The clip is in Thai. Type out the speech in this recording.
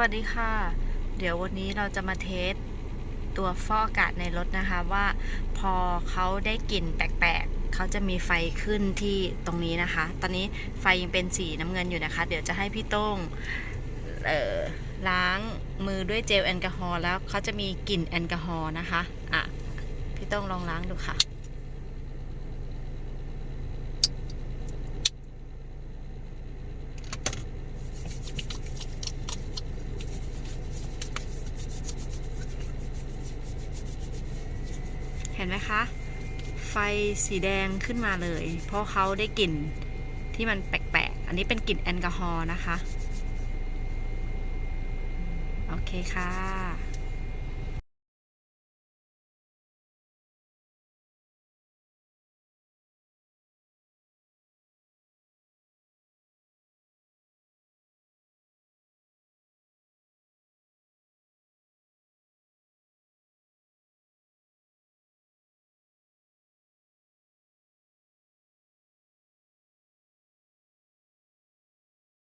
วัสดีค่ะ เดี๋ยววันนี้เราจะมาเทสตัวฟอกอากาศในรถนะคะว่าพอเขาได้กลิ่นแปลกๆ เขาจะมีไฟขึ้นที่ตรงนี้นะคะ ตอนนี้ไฟยังเป็นสีน้ำเงินอยู่นะคะ เดี๋ยวจะให้พี่โต้งเอ่อล้างมือด้วยเจลแอลกอฮอล์แล้วเขาจะมีกลิ่นแอลกอฮอล์นะคะ อะ พี่โต้งลองล้างดูค่ะ ห็นไหมคะ ไฟสีแดงขึ้นมาเลย เพราะเขาได้กลิ่นที่มันแปลกๆ อันนี้เป็นกลิ่นแอลกอฮอล์นะคะ โอเคค่ะ